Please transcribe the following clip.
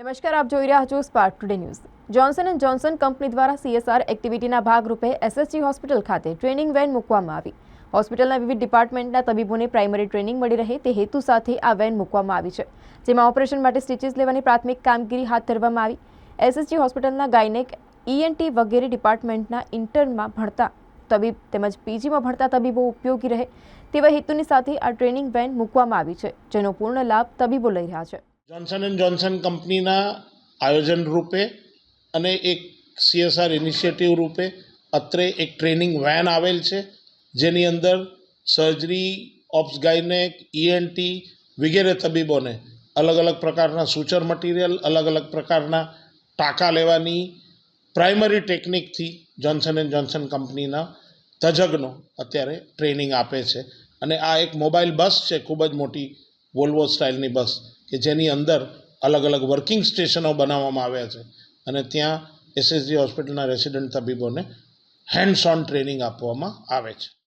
નમસ્કાર, આપ જોઈ રહ્યા છો spark today news Johnson and Johnson company દ્વારા સીએસઆર એક્ટિવિટીના ભાગરૂપે એસએસજી હોસ્પિટલ ખાતે ટ્રેનિંગ વેન મૂકવામાં આવી. હોસ્પિટલના વિવિધ ડિપાર્ટમેન્ટના તબીબોને પ્રાઇમરી ટ્રેનિંગ મળી રહે તે હેતુ સાથે આ વેન મૂકવામાં આવી છે, જેમાં ઓપરેશન માટે સ્ટિચીસ લેવાની પ્રાથમિક કામગીરી હાથ ધરવામાં આવી. એસએસજી હોસ્પિટલના ગાયનેક ઈએનટી વગેરે ડિપાર્ટમેન્ટના ઇન્ટર્નમાં ભણતા તબીબ તેમજ પીજીમાં ભણતા તબીબો ઉપયોગી રહે તેવા હેતુની સાથે આ ટ્રેનિંગ વેન મૂકવામાં આવી છે, જેનો પૂર્ણ લાભ તબીબો લઈ રહ્યા છે. જોન્સન એન્ડ જોન્સન કંપનીના આયોજન રૂપે અને એક સીએસઆર ઇનિશિયેટિવ રૂપે અત્રે એક ટ્રેનિંગ વેન આવેલ છે, જેની અંદર સર્જરી ઓપ્સ ગાયનેક ઈએનટી વગેરે તબીબોને અલગ અલગ પ્રકારના સૂચર મટીરિયલ અલગ અલગ પ્રકારના ટાંકા લેવાની પ્રાઇમરી ટેકનિકથી જોન્સન એન્ડ જોન્સન કંપનીના તજજ્ઞો અત્યારે ટ્રેનિંગ આપે છે. અને આ એક મોબાઈલ બસ છે, ખૂબ જ મોટી વોલ્વો સ્ટાઇલની બસ કે જેની અંદર અલગ અલગ વર્કિંગ સ્ટેશનો બનાવવામાં આવ્યા છે. અને ત્યાં એસએસજી હોસ્પિટલના રેસિડન્ટ તબીબોને હેન્ડ્સ ઓન ટ્રેનિંગ આપવામાં આવે છે.